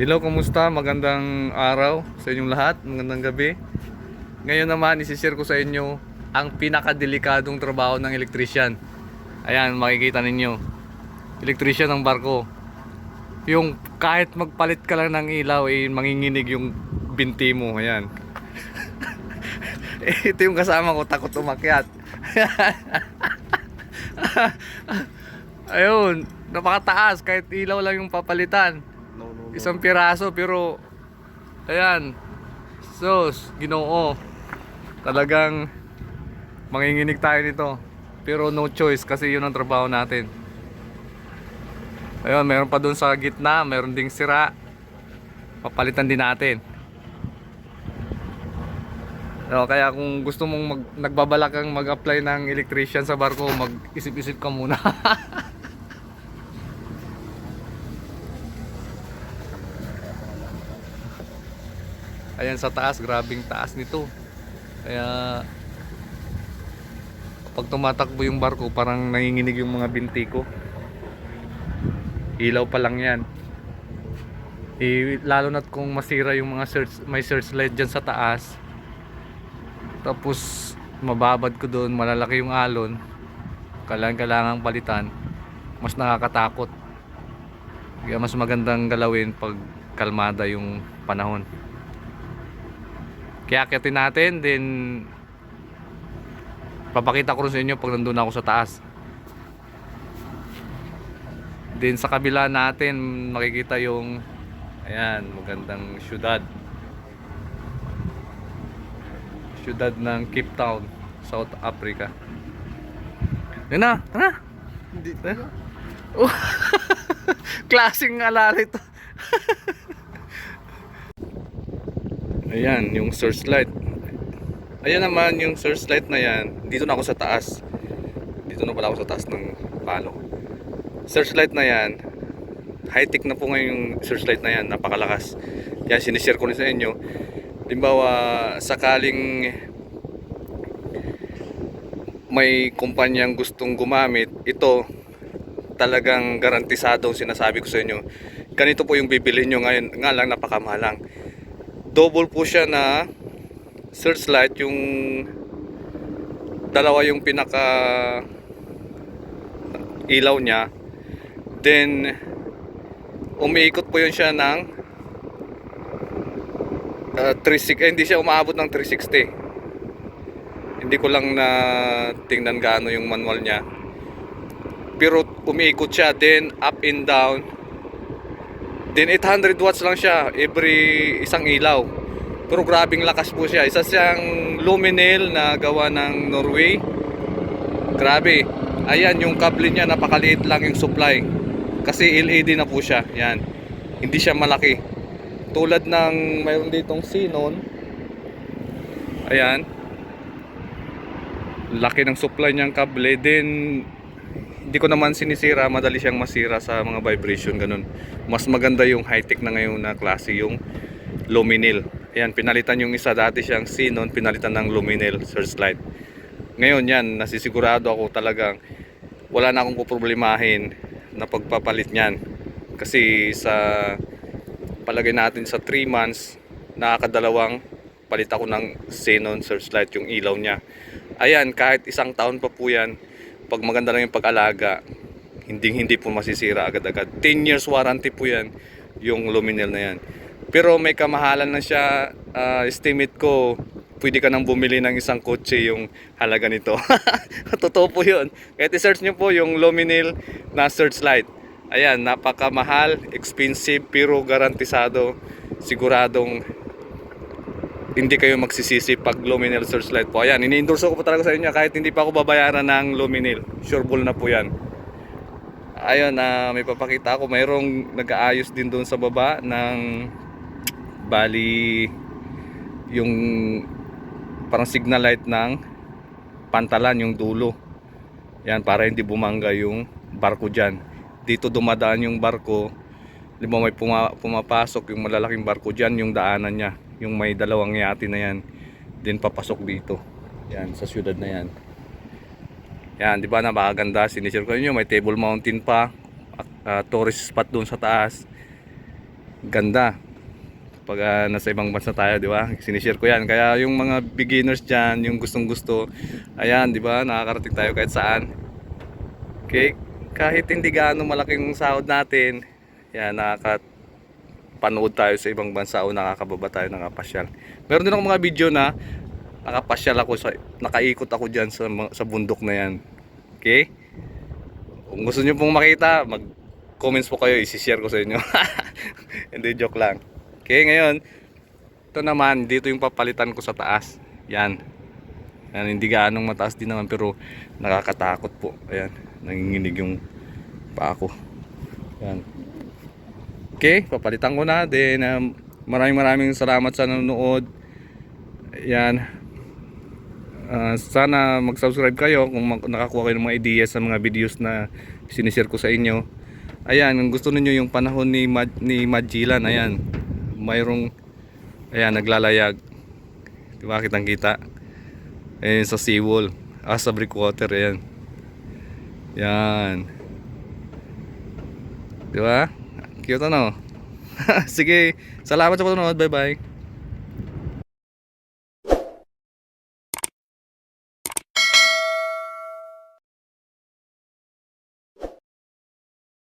Hello, kumusta? Magandang araw sa inyong lahat. Magandang gabi. Ngayon naman, isishare ko sa inyo ang pinakadelikadong trabaho ng electrician. Ayan, makikita ninyo. Electrician ng barko. Yung kahit magpalit ka lang ng ilaw, eh, manginginig yung binti mo. Ayan. Ito yung kasama ko, takot umakyat. Ayun, napakataas kahit ilaw lang yung papalitan. No, no, no. Isang piraso pero ayan. Sos, Ginoo. Talagang manginginig tayo nito. Pero no choice kasi yun ang trabaho natin. Ayun, meron pa doon sa gitna, meron ding sira. Papalitan din natin. So, kaya kung gusto mong mag, nagbabalak kang mag-apply ng electrician sa barko, mag-isip-isip ka muna. Ayan sa taas, grabing taas nito. Kaya kapag tumatakbo yung barko, parang nanginginig yung mga binti ko. Ilaw pa lang yan. Eh, lalo na't kung masira yung mga search, may searchlight dyan sa taas. Tapos mababad ko doon, malalaki yung alon. Kailangan kailangang palitan. Mas nakakatakot. Kaya mas magandang galawin pag kalmada yung panahon. Kaya akitin natin, then papakita ko rin sa inyo pag nandun ako sa taas. Then sa kabila natin, makikita yung ayan, magandang syudad. Syudad ng Cape Town, South Africa. Yan na, tara. Hindi. Eh? Oh. Klaseng alala ito. Ayan, yung searchlight. Ayan naman yung searchlight na yan. Dito na ako sa taas. Dito na pala ako sa taas ng palo. Searchlight na yan. High-tech na po ngayon yung searchlight na yan. Napakalakas. Kaya sinishare ko rin sa inyo. Limbawa, sakaling may kumpanyang gustong gumamit, ito talagang garantisado sinasabi ko sa inyo. Ganito po yung bibili nyo ngayon, nga lang napakamahalang. Double po siya na searchlight yung dalawa yung pinaka ilaw niya. Then umiikot po yun siya ng uh, 360, eh, hindi siya umaabot ng 360 hindi ko lang na tingnan gaano yung manual niya. Pero umiikot siya then up and down then 800 watts lang siya every isang ilaw. Pero grabing lakas po siya. Isa siyang luminel na gawa ng Norway. Grabe. Ayan yung kable niya napakaliit lang yung supply. Kasi LED na po siya. Yan. Hindi siya malaki. Tulad ng mayroon ditong Xenon. Ayan. Laki ng supply niyang kable. Then hindi ko naman sinisira madali siyang masira sa mga vibration ganun. Mas maganda yung high tech na ngayon na klase yung luminil. Ayan pinalitan yung isa dati siyang xenon pinalitan ng luminil searchlight ngayon yan nasisigurado ako talagang wala na akong poproblemahin na pagpapalit niyan. Kasi sa palagay natin sa 3 months nakakadalawang palit ako ng xenon searchlight yung ilaw niya. Ayan kahit isang taon pa po yan pag maganda lang yung pag-alaga hindi hindi po masisira agad-agad. 10 years warranty po yan yung luminel na yan. Pero may kamahalan na siya ah, estimate ko pwede ka nang bumili ng isang kotse yung halaga nito. Totoo po yun. Kahit i-search nyo po yung luminil na searchlight. Ayan napakamahal expensive pero garantisado siguradong hindi kayo magsisisi pag luminil searchlight po. Ayan, ini-endorse ko po talaga sa inyo kahit hindi pa ako babayaran ng luminil. Sure bull na po yan. Ayun, na may papakita ako. Mayroong nag-aayos din doon sa baba ng bali yung parang signal light ng pantalan yung dulo. Yan, para hindi bumangga yung barko dyan. Dito dumadaan yung barko. Lima may puma- pumapasok yung malalaking barko dyan, yung daanan niya yung may dalawang yate na yan din papasok dito yan sa syudad na yan yan di ba napakaganda sinishare ko inyo may table mountain pa uh, tourist spot doon sa taas ganda pag ah, nasa ibang bansa tayo, di ba? Sinishare ko yan. Kaya yung mga beginners dyan, yung gustong gusto, ayan, di ba? Nakakarating tayo kahit saan. Okay? Kahit hindi gaano malaking sahod natin, yan, nakakapanood tayo sa ibang bansa o nakakababa tayo ng kapasyal. Meron din ako mga video na nakapasyal ako, sa, nakaikot ako dyan sa, sa bundok na yan. Okay? Kung gusto nyo pong makita, mag-comments po kayo, isi-share ko sa inyo. Hindi, joke lang. Okay, ngayon, ito naman, dito yung papalitan ko sa taas. Yan. Yan, hindi gaanong mataas din naman, pero nakakatakot po. Ayan, nanginginig yung paa ko. Yan. Okay, papalitan ko na. Then, um, maraming maraming salamat sa nanonood. Yan. Ah, sana mag-subscribe kayo kung mag- nakakuha kayo ng mga ideas sa mga videos na sinishare ko sa inyo. Ayan, gusto niyo yung panahon ni Mad, ni Magellan, ayan. Mayroong ayan naglalayag. 'Di ba kitang-kita? Ayan sa seawall, ah, sa breakwater ayan. Yan. 'Di ba? Cute ano? Sige, salamat sa panonood. Bye-bye.